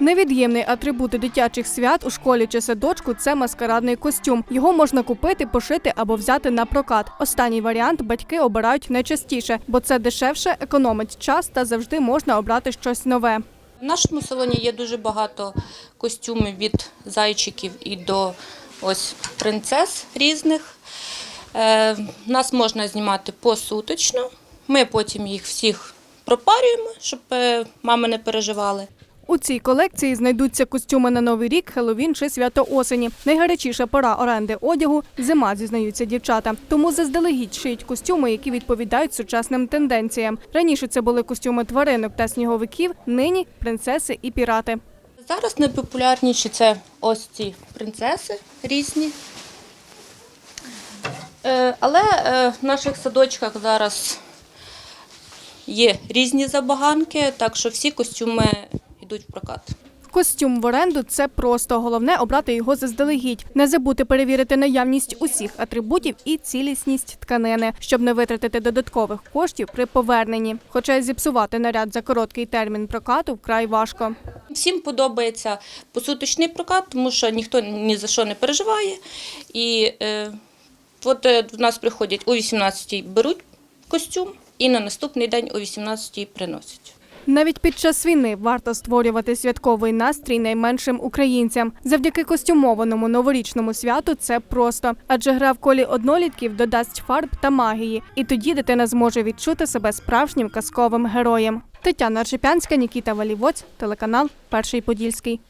Невід'ємний атрибут дитячих свят у школі чи садочку це маскарадний костюм. Його можна купити, пошити або взяти на прокат. Останній варіант батьки обирають найчастіше, бо це дешевше, економить час та завжди можна обрати щось нове. В нашому салоні є дуже багато костюмів від зайчиків і до ось принцес різних. Е, нас можна знімати посуточно. Ми потім їх всіх пропарюємо, щоб е, мами не переживали. У цій колекції знайдуться костюми на новий рік, Хеллоуін чи свято осені. Найгарячіша пора оренди одягу зима, зізнаються дівчата. Тому заздалегідь шиють костюми, які відповідають сучасним тенденціям. Раніше це були костюми тваринок та сніговиків, нині принцеси і пірати. Зараз найпопулярніші це ось ці принцеси різні. Е, Але е, в наших садочках зараз є різні забаганки, так що всі костюми йдуть в прокат. Костюм в оренду це просто головне обрати його заздалегідь. Не забути перевірити наявність усіх атрибутів і цілісність тканини, щоб не витратити додаткових коштів при поверненні. Хоча зіпсувати наряд за короткий термін прокату вкрай важко. Всім подобається посуточний прокат, тому що ніхто ні за що не переживає. І е, от е, до нас приходять о 18-й беруть костюм і на наступний день о 18-й приносять. Навіть під час війни варто створювати святковий настрій найменшим українцям. Завдяки костюмованому новорічному святу це просто, адже гра в колі однолітків додасть фарб та магії, і тоді дитина зможе відчути себе справжнім казковим героєм. Тетяна Аршипянська, Нікіта Валівоць, телеканал Перший Подільський.